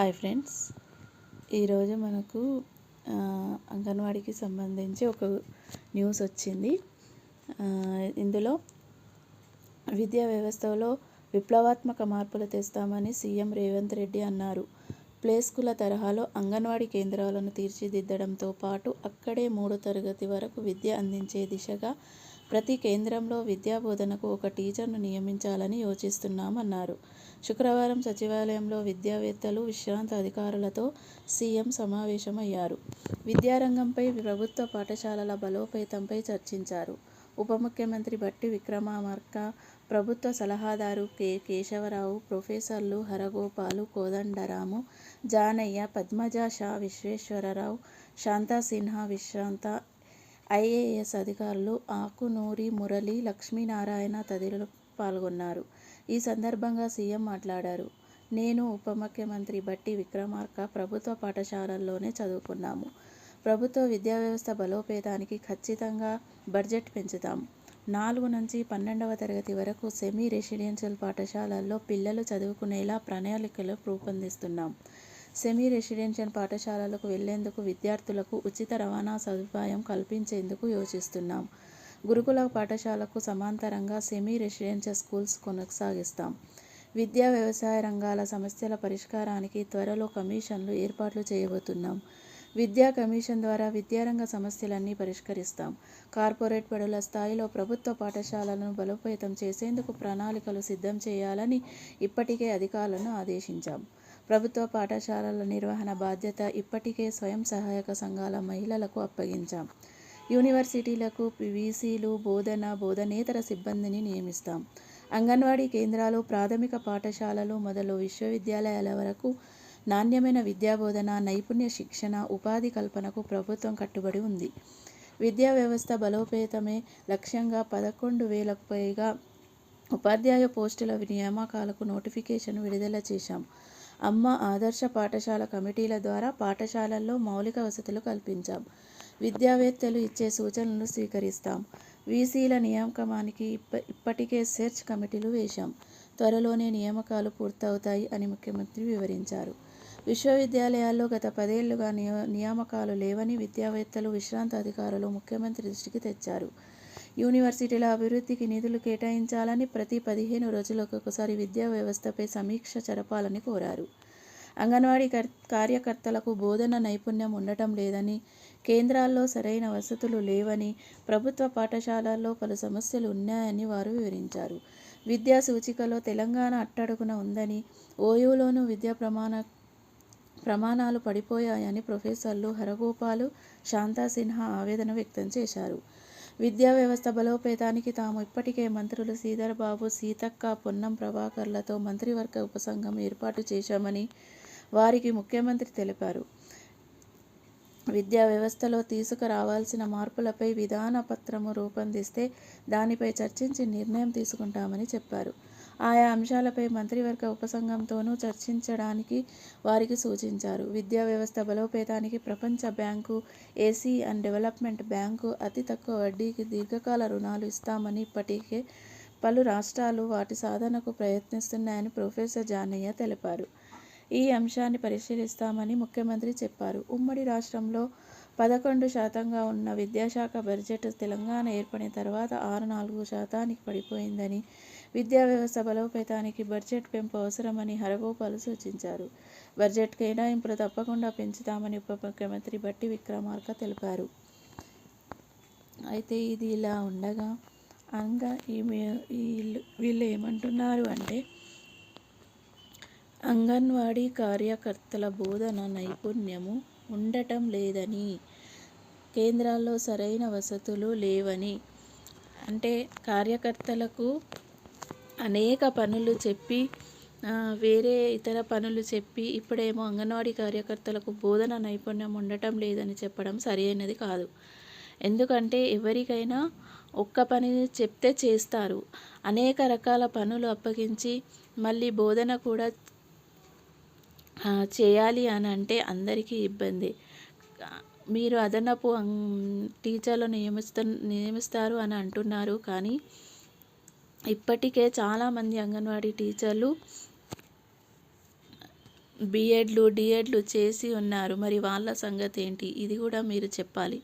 Hi friends. ఈరోజు మనకు అంగన్వాడీకి సంబంధించి ఒక న్యూస్ వచ్చింది. ఇందులో విద్యా వ్యవస్థలో విప్లవాత్మక మార్పులు తెస్తామని సీఎం రేవంత్ రెడ్డి అన్నారు. ప్లే స్కూళ్ళ తరహాలో అంగన్వాడీ కేంద్రాలను తీర్చిదిద్దడంతో పాటు అక్కడే మూడో తరగతి వరకు విద్య అందించే దిశగా ప్రతి కేంద్రంలో విద్యాబోధనకు ఒక టీచర్ను నియమించాలని యోచిస్తున్నామన్నారు. శుక్రవారం సచివాలయంలో విద్యావేత్తలు విశ్రాంత అధికారులతో సీఎం సమావేశమయ్యారు. విద్యారంగంపై ప్రభుత్వ పాఠశాలల బలోపేతంపై చర్చించారు. ఉప ముఖ్యమంత్రి బట్టి విక్రమార్క ప్రభుత్వ సలహాదారు కె. కేశవరావు ప్రొఫెసర్లు హరగోపాలు కోదండరాము జానయ్య పద్మజ షా విశ్వేశ్వరరావు శాంతా సిన్హా విశ్రాంత ఐఏఎస్ అధికారులు ఆకునూరి మురళి లక్ష్మీనారాయణ తదితరులు పాల్గొన్నారు. ఈ సందర్భంగా సీఎం మాట్లాడారు. నేను ఉప ముఖ్యమంత్రి బట్టి విక్రమార్క ప్రభుత్వ పాఠశాలల్లోనే చదువుకున్నాము. ప్రభుత్వ విద్యా వ్యవస్థ బలోపేతానికి ఖచ్చితంగా బడ్జెట్ పెంచుతాం. నాలుగు నుంచి పన్నెండవ తరగతి వరకు సెమీ రెసిడెన్షియల్ పాఠశాలల్లో పిల్లలు చదువుకునేలా ప్రణాళికలు రూపొందిస్తున్నాం. సెమీ రెసిడెన్షియల్ పాఠశాలలకు వెళ్ళేందుకు విద్యార్థులకు ఉచిత రవాణా సదుపాయం కల్పించేందుకు యోచిస్తున్నాం. గురుకుల పాఠశాలకు సమాంతరంగా సెమీ రెసిడెన్షియల్ స్కూల్స్ కొనసాగిస్తాం. విద్యా వ్యవసాయ రంగాల సమస్యల పరిష్కారానికి త్వరలో కమిషన్లు ఏర్పాట్లు చేయబోతున్నాం. విద్యా కమిషన్ ద్వారా విద్యారంగ సమస్యలన్నీ పరిష్కరిస్తాం. కార్పొరేట్ బడుల స్థాయిలో ప్రభుత్వ పాఠశాలలను బలోపేతం చేసేందుకు ప్రణాళికలు సిద్ధం చేయాలని ఇప్పటికే అధికారులను ఆదేశించాం. ప్రభుత్వ పాఠశాలల నిర్వహణ బాధ్యత ఇప్పటికే స్వయం సహాయక సంఘాల మహిళలకు అప్పగించాం. యూనివర్సిటీలకు వీసీలు బోధన బోధనేతర సిబ్బందిని నియమిస్తాం. అంగన్వాడీ కేంద్రాలు ప్రాథమిక పాఠశాలలు మొదలు విశ్వవిద్యాలయాల వరకు నాణ్యమైన విద్యాబోధన నైపుణ్య శిక్షణ ఉపాధి కల్పనకు ప్రభుత్వం కట్టుబడి ఉంది. విద్యా వ్యవస్థ బలోపేతమే లక్ష్యంగా పదకొండు వేలకు పైగా ఉపాధ్యాయ పోస్టుల నియామకాలకు నోటిఫికేషన్ విడుదల చేశాం. అమ్మ ఆదర్శ పాఠశాల కమిటీల ద్వారా పాఠశాలల్లో మౌలిక వసతులు కల్పించాం. విద్యావేత్తలు ఇచ్చే సూచనలను స్వీకరిస్తాం. వీసీల నియామకానికి ఇప్ప ఇప్పటికే సెర్చ్ కమిటీలు వేశాం. త్వరలోనే నియామకాలు పూర్తవుతాయి అని ముఖ్యమంత్రి వివరించారు. విశ్వవిద్యాలయాల్లో గత పదేళ్ళుగా నియ నియామకాలు లేవని విద్యావేత్తలు విశ్రాంత అధికారులు ముఖ్యమంత్రి దృష్టికి తెచ్చారు. యూనివర్సిటీల అభివృద్ధికి నిధులు కేటాయించాలని ప్రతి పదిహేను రోజులకు ఒకసారి విద్యా వ్యవస్థపై సమీక్ష జరపాలని కోరారు. అంగన్వాడీ కార్యకర్తలకు బోధన నైపుణ్యం ఉండటం లేదని కేంద్రాల్లో సరైన వసతులు లేవని ప్రభుత్వ పాఠశాలల్లో పలు సమస్యలు ఉన్నాయని వారు వివరించారు. విద్యా సూచికలో తెలంగాణ అట్టడుగున ఉందని ఓయూలోనూ విద్యా ప్రమాణ ప్రమాణాలు పడిపోయాయని ప్రొఫెసర్లు హరగోపాలు శాంతా సిన్హా ఆవేదన వ్యక్తం చేశారు. విద్యా వ్యవస్థ బలోపేతానికి తాము ఇప్పటికే మంత్రులు శ్రీధర్బాబు సీతక్క పొన్నం ప్రభాకర్లతో మంత్రివర్గ ఉపసంఘం ఏర్పాటు చేశామని వారికి ముఖ్యమంత్రి తెలిపారు. విద్యా వ్యవస్థలో తీసుకురావాల్సిన మార్పులపై విధాన పత్రము రూపొందిస్తే దానిపై చర్చించి నిర్ణయం తీసుకుంటామని చెప్పారు. ఆయా అంశాలపై మంత్రివర్గ ఉపసంఘంతోనూ చర్చించడానికి వారికి సూచించారు. విద్యా వ్యవస్థ బలోపేతానికి ప్రపంచ bank Asian development bank అతి తక్కువ వడ్డీకి దీర్ఘకాల రుణాలు ఇస్తామని ఇప్పటికే పలు రాష్ట్రాలు వాటి సాధనకు ప్రయత్నిస్తున్నాయని ప్రొఫెసర్ జానయ్య తెలిపారు. ఈ అంశాన్ని పరిశీలిస్తామని ముఖ్యమంత్రి చెప్పారు. ఉమ్మడి రాష్ట్రంలో పదకొండు శాతంగా ఉన్న విద్యాశాఖ బడ్జెట్ తెలంగాణ ఏర్పడిన తర్వాత ఆరు నాలుగు శాతానికి పడిపోయిందని విద్యా వ్యవస్థ బలోపేతానికి బడ్జెట్ పెంపు అవసరమని హరగోపాల్ సూచించారు. బడ్జెట్ కేటాయింపులు తప్పకుండా పెంచుతామని ఉప ముఖ్యమంత్రి బట్టి విక్రమార్క తెలిపారు. అయితే ఇది ఇలా ఉండగా అంగా ఈ వీళ్ళు ఏమంటున్నారు అంటే అంగన్వాడీ కార్యకర్తల బోధన నైపుణ్యము ఉండటం లేదని కేంద్రాల్లో సరైన వసతులు లేవని అంటే కార్యకర్తలకు అనేక పనులు చెప్పి వేరే ఇతర పనులు చెప్పి ఇప్పుడేమో అంగన్వాడీ కార్యకర్తలకు బోధన నైపుణ్యం ఉండటం లేదని చెప్పడం సరైనది కాదు. ఎందుకంటే ఎవరికైనా ఒక్క పని చెప్తే చేస్తారు. అనేక రకాల పనులు అప్పగించి మళ్ళీ బోధన కూడా చేయాలి అని అంటే అందరికీ ఇబ్బంది. మీరు అదనపు టీచర్లు నియమిస్తు నియమిస్తారు అని అంటున్నారు కానీ ఇప్పటికే చాలామంది అంగన్వాడీ టీచర్లు బీఎడ్లు డిఎడ్లు చేసి ఉన్నారు. మరి వాళ్ళ సంగతి ఏంటి ఇది కూడా మీరు చెప్పాలి.